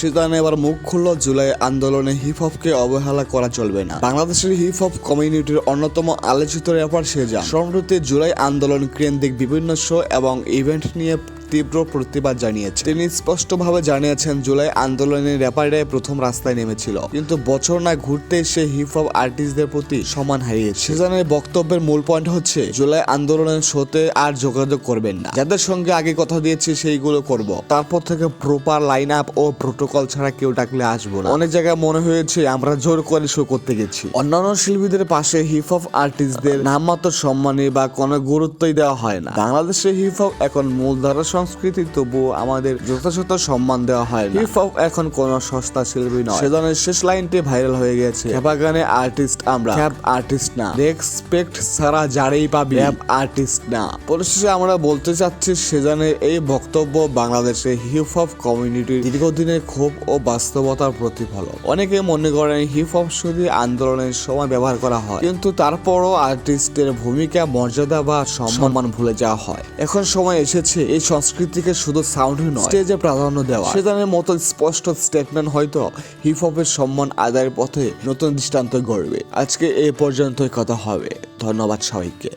সেখানে এবার মুখ খুলল জুলাই আন্দোলনে হিপ হপকে অবহেলা করা চলবে না। বাংলাদেশের হিপ হপ কমিউনিটির অন্যতম আলোচিত র্যাপার সেজা। সম্প্রতি জুলাই আন্দোলন কেন্দ্রিক বিভিন্ন শো এবং ইভেন্ট নিয়ে তীব্র প্রতিবাদ জানিয়েছে। তিনি স্পষ্টভাবে জানিয়েছেন, জুলাই আন্দোলনের র্যাপাররাই প্রথম রাস্তায় নেমেছিল। কিন্তু বছর না ঘুরতে সে হিপ হপ আর্টিস্টদের প্রতি সমান হারিয়েছে সেজানের বক্তব্যের মূল পয়েন্ট হচ্ছে, জুলাই আন্দোলনের শোতে আর যোগাযোগ করবেন না। যাদের সঙ্গে আগে কথা দিয়েছি, সেইগুলো করব। তারপর থেকে প্রপার লাইন আপ ও প্রোটোকল ছাড়া কেউ ডাকলে আসব না। অনেক জায়গায় মনে হয়েছে, আমরা জোর করে শো করতে গেছি। অন্যান্য শিল্পীদের পাশে হিপ হপ আর্টিস্টদের নামমাত্র সম্মানে বা কোনো গুরুত্বই দেওয়া হয় না। বাংলাদেশে হিপ হপ এখন মূলধারা সংস্কৃতি তবুও আমাদের যথাযথ সম্মান দেওয়া হয় হিপ হপ এখন কোনো সস্তা শিল্পী নয়। সেজনের শেষ লাইনটি ভাইরাল হয়ে গেছে। খ্যাপাগানে আর্টিস্ট আমরা। খ্যাপ আর্টিস্ট না। রেসপেক্ট ছাড়া যারেই পাবি। র্যাপ আর্টিস্ট না। পরিশেষে আমরা বলতে চাচ্ছি সেজনের এই বক্তব্য বাংলাদেশে হিপ হপ কমিউনিটির দীর্ঘদিনের ক্ষোভ ও বাস্তবতার প্রতিফলন অনেকে মনে করেন হিপ হপ শুধু আন্দোলনের সময় ব্যবহার করা হয়। কিন্তু তারপরও আর্টিস্টের ভূমিকা, মর্যাদা বা সম্মান ভুলে যাওয়া হয়। এখন সময় এসেছে এই সংস্কৃতিকে শুধু সাউন্ডই নয় স্টেজে প্রাধান্য দেওয়া সেজনের মতো স্পষ্ট স্টেটমেন্ট হয়তো হিপ হপের সম্মান আদায়ের পথে নতুন দৃষ্টান্ত গড়বে। আজকে এ পর্যন্তই কথা হবে। ধন্যবাদ সবাইকে।